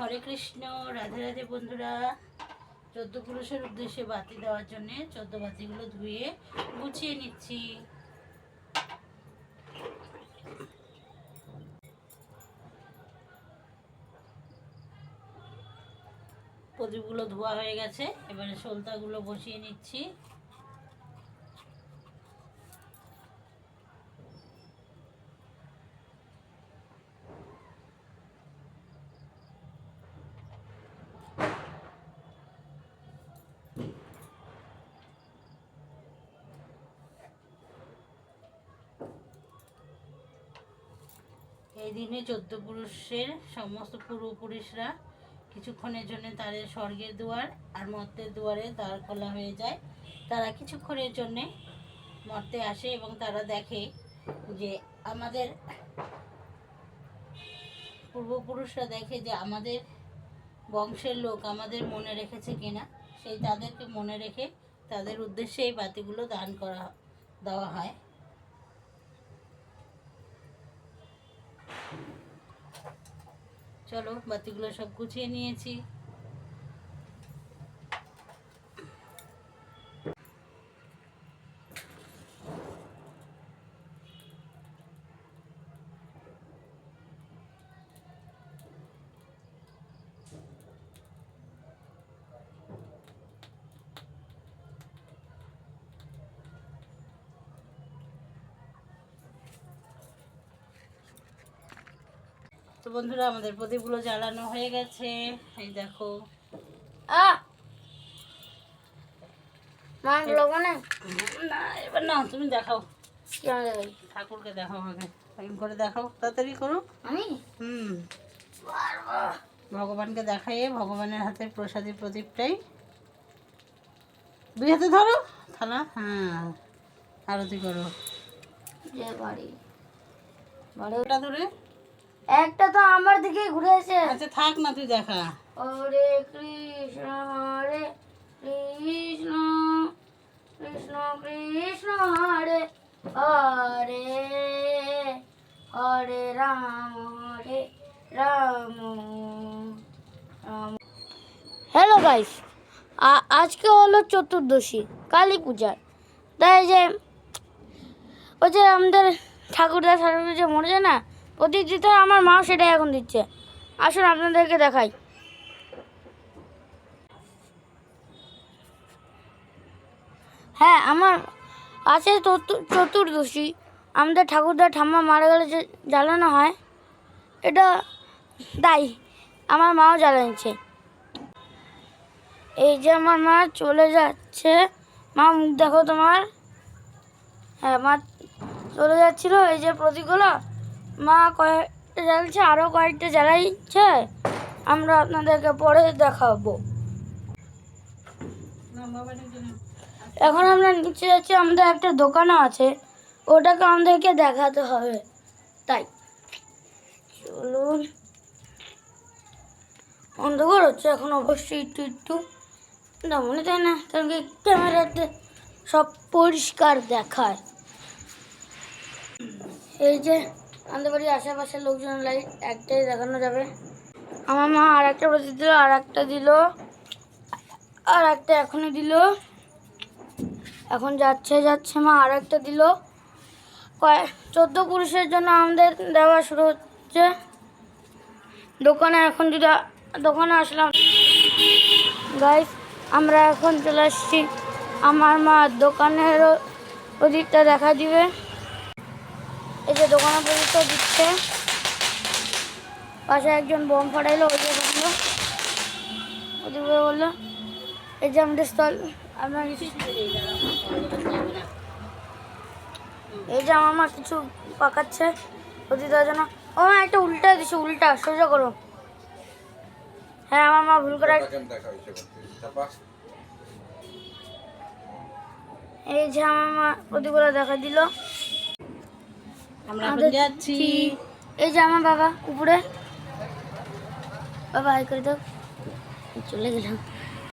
হরে কৃষ্ণ, রাধে রাধে বন্ধুরা। চোদ্দ পুরুষের উদ্দেশ্যে বাতি দেওয়ার জন্য চোদ্দ বাতিগুলো ধুয়ে গুছিয়ে নিচ্ছি। প্রদীপগুলো ধোয়া হয়ে গেছে, এবারে সোলতাগুলো বসিয়ে নিচ্ছি। এই দিনে চোদ্দ পুরুষের সমস্ত পূর্বপুরুষরা কিছুক্ষণের জন্য তাদের স্বর্গের দুয়ার আর মর্তের দুয়ারে দ্বার খোলা হয়ে যায়। তারা কিছুক্ষণের জন্যে মর্তে আসে এবং তারা দেখে যে আমাদের পূর্বপুরুষরা দেখে যে আমাদের বংশের লোক আমাদের মনে রেখেছে কিনা। সেই তাদেরকে মনে রেখে তাদের উদ্দেশ্যে এই বাতিগুলো দান করা, দেওয়া হয়। চলো বাতিগুলো সব গুছিয়ে নিয়েছি। তো বন্ধুরা আমাদের প্রদীপগুলো জ্বালানো হয়ে গেছে। এই দেখো। এবার না তুমি দেখাও। ঠাকুরকে দেখাও আগে। টাইম করে দেখাও তাড়াতাড়ি করো। আমি? হুম। ভগবানকে দেখাইয়ে ভগবানের হাতের প্রসাদী প্রদীপটাই। দুই হাতে ধরো থালা। হ্যাঁ আরতি করো। বাড়ি বাড়ি। ওটা ধরে একটা তো আমার দিকে ঘুরে এসে। আচ্ছা থাক না তুই দেখা। হরে কৃষ্ণ হরে কৃষ্ণ কৃষ্ণ কৃষ্ণ হরে হরে হরে রাম হরে রাম হ্যালো গাইস আজকে হলো চতুর্দশী কালী পূজার। তাই যে ওই যে আমাদের ঠাকুরদা ঠাকুর যে মরে যায় না প্রদীপ দিতে আমার মা সেটাই এখন দিচ্ছে। আসুন আপনাদেরকে দেখাই। হ্যাঁ আমার আছে চতু- চতুর্দশী। আমাদের ঠাকুরদার ঠাম্মা মারা গেলে যে জ্বালানো হয়, এটা তাই, আমার মাও জ্বালাচ্ছে। এই যে আমার মা চলে যাচ্ছে। মা, মুখ দেখো তোমার। হ্যাঁ মা চলে যাচ্ছিল, এই যে প্রতীকগুলো মা কয়েকটা জ্বালছে আরও কয়েকটা জ্বালাইছে, আমরা আপনাদেরকে পরে দেখাবো। এখন আমরা নিচে যাচ্ছি, আমাদের একটা দোকানও আছে, ওটাকে আমাদেরকে দেখাতে হবে। তাই। চলুন। অন্ধকার হচ্ছে এখন অবশ্যই একটু একটু। মনে চায় না, কারণ কি ক্যামেরাতে সব পরিষ্কার দেখায়। এই যে আমাদের বাড়ির আশেপাশের লোকজন লাইট একটাই দেখানো যাবে। আমার মা আর একটা প্রতি দিল আর একটা দিল আর একটা এখনই দিল। এখন যাচ্ছে যাচ্ছে মা আর একটা দিল। কয়েক চোদ্দ পুরুষের জন্য আমাদের দেওয়া শুরু হচ্ছে। দোকানে এখন যদি দোকানে আসলাম। গাইস আমরা এখন চলে আসছি। আমার মা দোকানের ওদিকটা দেখা দিবে। এই যে দোকানে পর্যন্ত দিচ্ছে। পাশে একজন বোম ফাটাইলো ওই যে বলল ওদিকে বলল এই যে আমাদের স্থল আপনার এই যে আমার মা কিছু পাকাচ্ছে ওদিকে দেওয়ার জন্য ও মা একটা উল্টা দিছে উল্টা সোজা করো। হ্যাঁ আমার মা ভুল করে এই যে আমার মা ওদিকগুলো দেখা দিল। আমরা এখন যাচ্ছি। এই যে আমার বাবা উপরে। বাবা হাই করে দাও। চলে গেলাম।